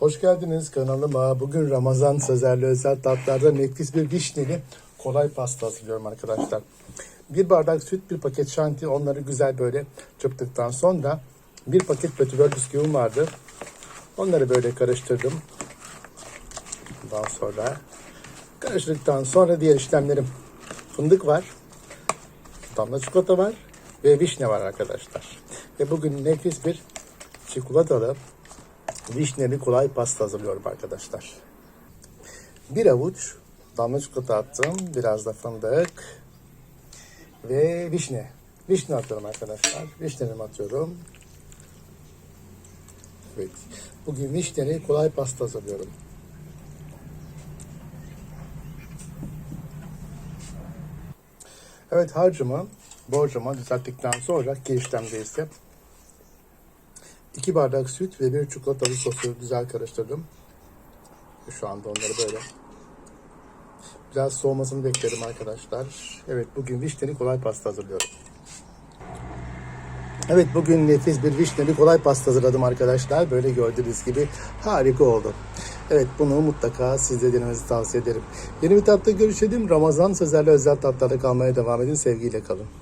Hoş geldiniz kanalıma. Bugün Ramazan sözerli özel tatlarda nefis bir vişneli kolay pasta hazırlıyorum arkadaşlar. Bir bardak süt, bir paket şanti onları güzel böyle çırptıktan sonra bir paket pötüröl bisküvim vardı. Onları böyle karıştırdım. Ondan sonra karıştırdıktan sonra diğer işlemlerim fındık var, damla çikolata var ve vişne var arkadaşlar. Ve bugün nefis bir çikolatalı vişneli kolay pasta hazırlıyorum arkadaşlar. Bir avuç damla çikolata attım. Biraz da fındık. Ve vişne. Vişne atıyorum arkadaşlar. Vişnemi atıyorum. Evet. Bugün vişneli kolay pasta hazırlıyorum. Evet harcımı borcama düzelttikten sonra ki işlemde ise 2 bardak süt ve bir çikolatalı sosu güzel karıştırdım. Şu anda onları böyle biraz soğumasını beklerim arkadaşlar. Evet bugün vişneli kolay pasta hazırlıyorum. Evet bugün nefis bir vişneli kolay pasta hazırladım arkadaşlar. Böyle gördüğünüz gibi harika oldu. Evet bunu mutlaka siz de denemenizi tavsiye ederim. Yeni bir tatlı görüşelim. Ramazan sözlerle özel tatlarda kalmaya devam edin. Sevgiyle kalın.